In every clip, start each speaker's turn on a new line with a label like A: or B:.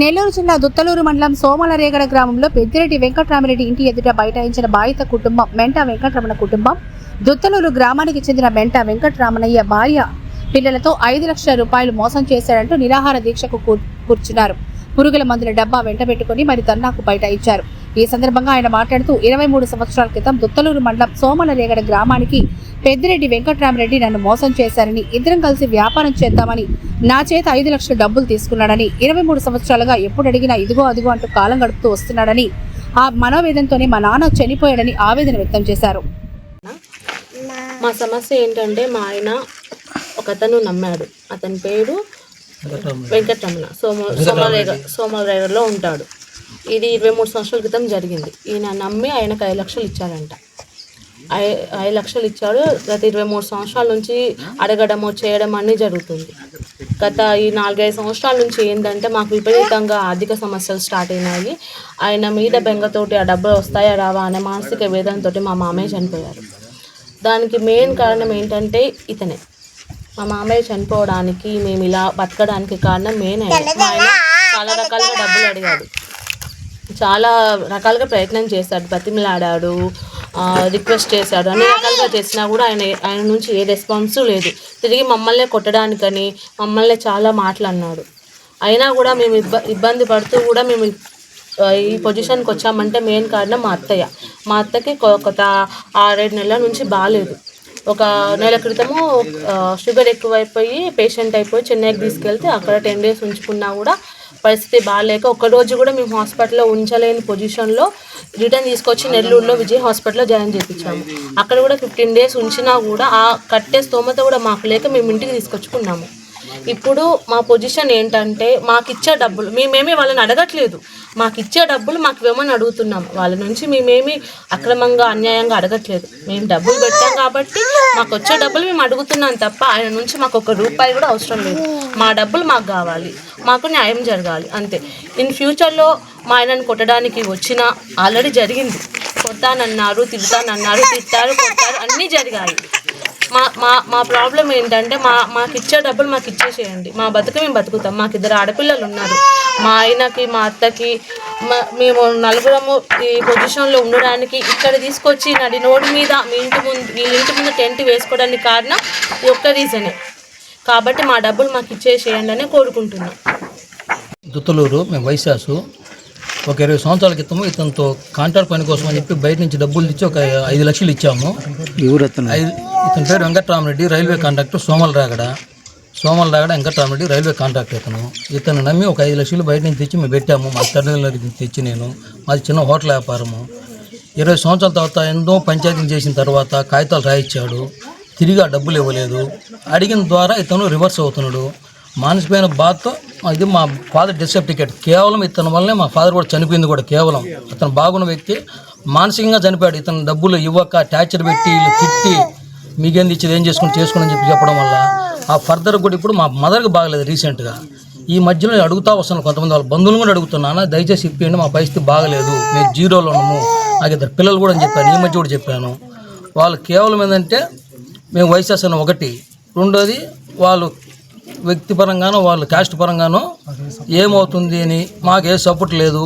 A: నెల్లూరు జిల్లా దుత్తలూరు మండలం సోమలరేగడ గ్రామంలో పెద్దిరెడ్డి వెంకటరామిరెడ్డి ఇంటి ఎదుట బైఠాయించిన బాధిత కుటుంబం మెంట వెంకటరమణ కుటుంబం. దుత్తలూరు గ్రామానికి చెందిన మెంట వెంకటరామణయ్య భార్య పిల్లలతో ఐదు లక్షల రూపాయలు మోసం చేశాడంటూ నిరాహార దీక్షకు కూర్చున్నారు. పురుగుల మందుల డబ్బా వెంటబెట్టుకుని మరి ధర్నాకు బైఠాయించారు. ఈ సందర్భంగా ఆయన మాట్లాడుతూ ఇరవై మూడు సంవత్సరాల క్రితం దుత్తలూరు మండలం సోమలరేగడ గ్రామానికి పెద్దిరెడ్డి వెంకట్రామరెడ్డి నన్ను మోసం చేశారని ఇద్దరం కలిసి వ్యాపారం చేద్దామని నా చేత ఐదు లక్షల డబ్బులు తీసుకున్నాడని ఇరవై మూడు సంవత్సరాలుగా ఎప్పుడు అడిగినా ఇదిగో అదిగో అంటూ కాలం గడుపుతూ వస్తున్నాడని ఆ మనోవేదంతోనే మా నాన్న చనిపోయాడని ఆవేదన వ్యక్తం చేశారు.
B: మా సమస్య ఏంటంటే మా ఆయన ఒక అతను నమ్మాడు. అతని పేరు వెంకటరమణ. సోమ సోమరేగ సోమరేగలో ఉంటాడు. ఇది ఇరవై మూడు సంవత్సరాల క్రితం జరిగింది. ఈయన నమ్మి ఆయనకు ఐదు లక్షలు ఇచ్చారంట. ఐ- ఐదు లక్షలు ఇచ్చాడు. గత ఇరవై మూడు సంవత్సరాల నుంచి అడగడము చేయడం అన్నీ జరుగుతుంది. గత ఈ నాలుగైదు సంవత్సరాల నుంచి ఏంటంటే మాకు విపరీతంగా ఆర్థిక సమస్యలు స్టార్ట్ అయినాయి. ఆయన మీద బెంగతోటి ఆ డబ్బులు వస్తాయా రావా అనే మానసిక వేదనతోటి మా మామయ్య చనిపోయారు. దానికి మెయిన్ కారణం ఏంటంటే ఇతనే. మా మామయ్య చనిపోవడానికి మేము ఇలా బతకడానికి కారణం మెయిన్ ఆయన. మా ఆయన చాలా రకాలుగా డబ్బులు అడిగాడు. చాలా రకాలుగా ప్రయత్నం చేశాడు. బతిమిలాడాడు రిక్వెస్ట్ చేశాడు. అన్ని రకాలుగా చేసినా కూడా ఆయన ఆయన నుంచి ఏ రెస్పాన్స్ లేదు. తిరిగి మమ్మల్ని కొట్టడానికని మమ్మల్ని చాలా మాటలు అన్నాడు అయినా కూడా మేము ఇబ్బ ఇబ్బంది పడుతూ కూడా మేము ఈ పొజిషన్కి వచ్చామంటే మెయిన్ కారణం మా అత్తయ్య. మా అత్తకి ఒక ఆరేడు నెలల నుంచి బాగాలేదు ఒక నెల క్రితము షుగర్ ఎక్కువైపోయి పేషెంట్ అయిపోయి చెన్నైకి తీసుకెళ్తే అక్కడ టెన్ డేస్ ఉంచుకున్నా కూడా పరిస్థితి బాగాలేక ఒక రోజు కూడా మేము హాస్పిటల్లో ఉంచలేని పొజిషన్లో రిటర్న్ తీసుకొచ్చి నెల్లూరులో విజయ్ హాస్పిటల్లో జాయిన్ చేయించాము అక్కడ కూడా ఫిఫ్టీన్ డేస్ ఉంచినా కూడా ఆ కట్టే స్తోమత కూడా మాకు లేక మేము ఇంటికి తీసుకొచ్చుకున్నాము. ఇప్పుడు మా పొజిషన్ ఏంటంటే మాకు ఇచ్చే డబ్బులు మేమేమి వాళ్ళని అడగట్లేదు. మాకు ఇచ్చే డబ్బులు మాకు ఇవ్వమని అడుగుతున్నాం. వాళ్ళ నుంచి మేమేమి అక్రమంగా అన్యాయంగా అడగట్లేదు. మేము డబ్బులు పెట్టాం కాబట్టి మాకు వచ్చే డబ్బులు మేము అడుగుతున్నాం తప్ప ఆయన నుంచి మాకు ఒక రూపాయి కూడా అవసరం లేదు. మా డబ్బులు మాకు కావాలి. మాకు న్యాయం జరగాలి. అంతే. ఇన్ ఫ్యూచర్లో మా ఆయనను కొట్టడానికి వచ్చిన ఆల్రెడీ జరిగింది. కొడతానన్నారు తిడతానన్నారు తిట్టారు కొట్టారు అన్నీ జరిగాయి. మా మా మా ప్రాబ్లం ఏంటంటే మా మాకు ఇచ్చే డబ్బులు మాకు ఇచ్చేసేయండి మా బతుకు మేము బతుకుతాం. మాకు ఇద్దరు ఆడపిల్లలు ఉన్నారు మా ఆయనకి మా అత్తకి మా- మేము నలుగురము ఈ పొజిషన్లో ఉండడానికి ఇక్కడ తీసుకొచ్చి నడి రోడ్డు మీద మీ ఇంటి ముందు వీళ్ళ ఇంటి ముందు టెంట్ వేసుకోవడానికి కారణం ఈ ఒక్క రీజనే కాబట్టి మా డబ్బులు మాకు ఇచ్చేసేయండి అని కోరుకుంటున్నాం.
C: దుత్తలూరు మేము వైశాసు. ఒక ఇరవై సంవత్సరాల క్రితం ఇతనితో కాంట్రాక్ట్ పని కోసం అని చెప్పి బయట నుంచి డబ్బులు ఇచ్చి ఒక ఐదు లక్షలు ఇచ్చాము. ఐదు ఇతని పేరు Venkatramareddy railway contractor Somala Ragada. Somala Ragada Venkatramareddy railway contractor ఇతను. ఇతను నమ్మి ఒక ఐదు లక్షలు బయట నుంచి తెచ్చి మేము పెట్టాము. మా తల్లిదండ్రులకి తెచ్చి నేను. మాది చిన్న హోటల్ వ్యాపారము. ఇరవై సంవత్సరాల తర్వాత ఎన్నో పంచాయతీలు చేసిన తర్వాత కాగితాలు రాయిచ్చాడు. తిరిగి ఆ డబ్బులు ఇవ్వలేదు. అడిగిన ద్వారా ఇతను రివర్స్ అవుతున్నాడు. మానసికమైన బాధతో ఇది మా ఫాదర్ డెత్ కేవలం ఇతని వల్లనే మా ఫాదర్ కూడా చనిపోయింది కూడా కేవలం. అతను బాగున్న వ్యక్తి మానసికంగా చనిపోయాడు. ఇతను డబ్బులు ఇవ్వక టార్చర్ పెట్టి తిట్టి మీకేంది ఇచ్చేది? ఏం చేసుకుని చేసుకుని అని చెప్పి చెప్పడం వల్ల ఆ ఫర్దర్ కూడా ఇప్పుడు మా మదర్కి బాగలేదు రీసెంట్గా. ఈ మధ్యలో నేను అడుగుతా వస్తాను కొంతమంది వాళ్ళ బంధువులు కూడా అడుగుతున్నాను దయచేసి ఇప్పియండి మా పరిస్థితి బాగలేదు మేము జీరోలో ఉన్నాము నాకు ఇద్దరు పిల్లలు కూడా అని చెప్పాను ఈ మధ్య కూడా చెప్పాను. వాళ్ళు కేవలం ఏంటంటే మేము వైఎస్ఆర్ ఒకటి రెండోది వాళ్ళు వ్యక్తిపరంగానో వాళ్ళు క్యాస్ట్ పరంగానో ఏమవుతుంది అని మాకు ఏ సపోర్ట్ లేదు.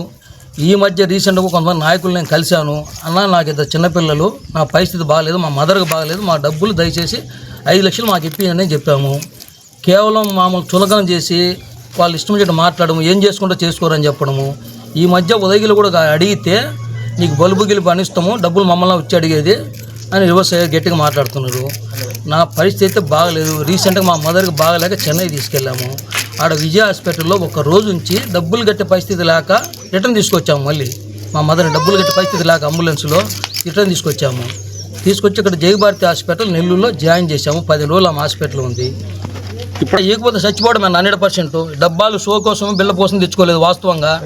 C: ఈ మధ్య రీసెంట్గా కొంతమంది నాయకులు నేను కలిశాను. అన్న నాకు ఇద్దరు చిన్నపిల్లలు నా పరిస్థితి బాగాలేదు మా మదర్కి బాగాలేదు. మా డబ్బులు దయచేసి ఐదు లక్షలు మాకు ఇప్పిందని చెప్పాము. కేవలం మామూలు చులకన చేసి వాళ్ళు ఇష్టం చెట్టు మాట్లాడము ఏం చేసుకుంటూ చేసుకోరని చెప్పడము. ఈ మధ్య ఉదయగిలు కూడా అడిగితే నీకు బలుబు గిలుపు అనిస్తాము డబ్బులు మమ్మల్ని వచ్చి అడిగేది అని రివర్స్ గట్టిగా మాట్లాడుతున్నారు. నా పరిస్థితి అయితే బాగలేదు. రీసెంట్గా మా మదర్కి బాగలేక చెన్నై తీసుకెళ్ళాము. ఆడ విజయ హాస్పిటల్లో ఒక రోజు ఉంచి డబ్బులు కట్టే పరిస్థితి లేక రిటర్న్ తీసుకొచ్చాము మళ్ళీ. మా మదర్ని డబ్బులు కట్టే పరిస్థితి లేక అంబులెన్స్లో రిటర్న్ తీసుకొచ్చాము. తీసుకొచ్చి ఇక్కడ జయభారతి హాస్పిటల్ నెల్లూరులో జాయిన్ చేశాము. పది రోజులు ఆమె హాస్పిటల్ ఉంది. ఇప్పుడు ఇకపోతే చచ్చిపోవడం హండ్రెడ్ పర్సెంట్. డబ్బాలు షో కోసం బిల్ల కోసం తెచ్చుకోలేదు వాస్తవంగా.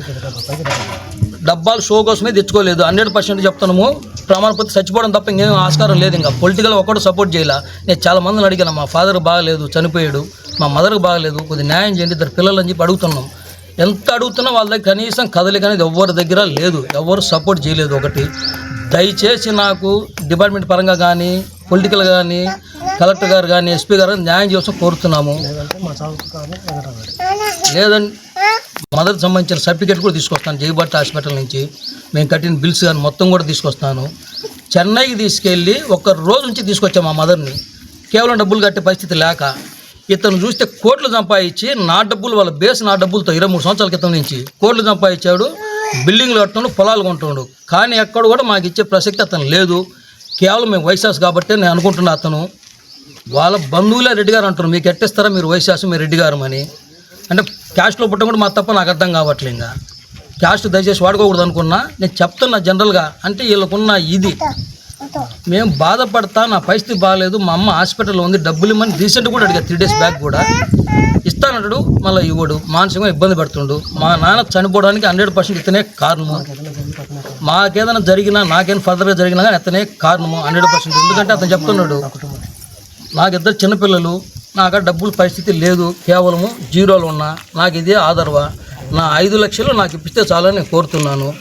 C: డబ్బాలు షో కోసమే తెచ్చుకోలేదు. హండ్రెడ్ పర్సెంట్ చెప్తున్నాము. ప్రమాణపత్రి చచ్చిపోవడం తప్ప ఇంకేం ఆస్కారం లేదు ఇంకా. పొలిటికల్ ఒకటి సపోర్ట్ చేయాల. నేను చాలా మందిని అడిగాను మా ఫాదర్ బాగలేదు చనిపోయాడు. మా మదర్కి బాగలేదు కొద్దిగా న్యాయం చేయండి ఇద్దరు పిల్లలు అని చెప్పి అడుగుతున్నాం. ఎంత అడుగుతున్నా వాళ్ళ దగ్గర కనీసం కదలిక అనేది ఎవరి దగ్గర లేదు. ఎవరు సపోర్ట్ చేయలేదు ఒకటి. దయచేసి నాకు డిపార్ట్మెంట్ పరంగా కానీ పొలిటికల్ కానీ కలెక్టర్ గారు కానీ ఎస్పీ గారు న్యాయం చేసిన కోరుతున్నాము. లేదండి మదర్కి సంబంధించిన సర్టిఫికేట్ కూడా తీసుకొస్తాను జయభట్ హాస్పిటల్ నుంచి. మేము కట్టిన బిల్స్ కానీ మొత్తం కూడా తీసుకొస్తాను. చెన్నైకి తీసుకెళ్ళి ఒక రోజు నుంచి తీసుకొచ్చాము మా మదర్ని. కేవలం డబ్బులు కట్టే పరిస్థితి లేక ఇతను చూస్తే కోట్లు సంపాదించి నా డబ్బులు వాళ్ళ బేస్ నా డబ్బులతో ఇరవై మూడు సంవత్సరాల క్రితం నుంచి కోట్లు సంపాదించాడు బిల్డింగ్లు కట్టుకుంటూ పొలాలు కొంటుండు కానీ ఎక్కడ కూడా మాకు ఇచ్చే ప్రసక్తి అతను లేదు. కేవలం మేము వైశాస్ కాబట్టి నేను అనుకుంటున్నా అతను. వాళ్ళ బంధువులే రెడ్డి గారు అంటారు మీకు ఎట్టేస్తారా మీరు వైశాసు మీరు రెడ్డి గారు అని. అంటే క్యాస్ట్లో పుట్టడం కూడా మా తప్ప నాకు అర్థం కావట్లే ఇంకా. క్యాస్ట్ దయచేసి వాడుకోకూడదు అనుకున్నా. నేను చెప్తున్నా జనరల్గా అంటే వీళ్ళకున్న ఇది. మేము బాధపడతా నా పరిస్థితి బాగాలేదు మా అమ్మ హాస్పిటల్లో ఉంది. డబ్బులు ఇమ్మని రీసెంట్ కూడా అడిగా. త్రీ డేస్ బ్యాక్ కూడా. ఇస్తానంటాడు. మళ్ళీ ఇవ్వడు. మానసికంగా ఇబ్బంది పెడుతుండు. మా నాన్న చనిపోవడానికి హండ్రెడ్ పర్సెంట్ ఇతనే కారణము. మాకేదైనా జరిగినా నాకేం ఫర్దర్గా జరిగినా కానీ అతనే కారణము. హండ్రెడ్ పర్సెంట్ ఎందుకంటే అతను చెప్తున్నాడు. నాకు ఇద్దరు చిన్నపిల్లలు. నాకు డబ్బుల పరిస్థితి లేదు కేవలము జీరోలు ఉన్నా. నాకు ఇదే ఆదరవ. నా ఐదు లక్షలు నాకు ఇప్పిస్తే చాలని నేను కోరుతున్నాను.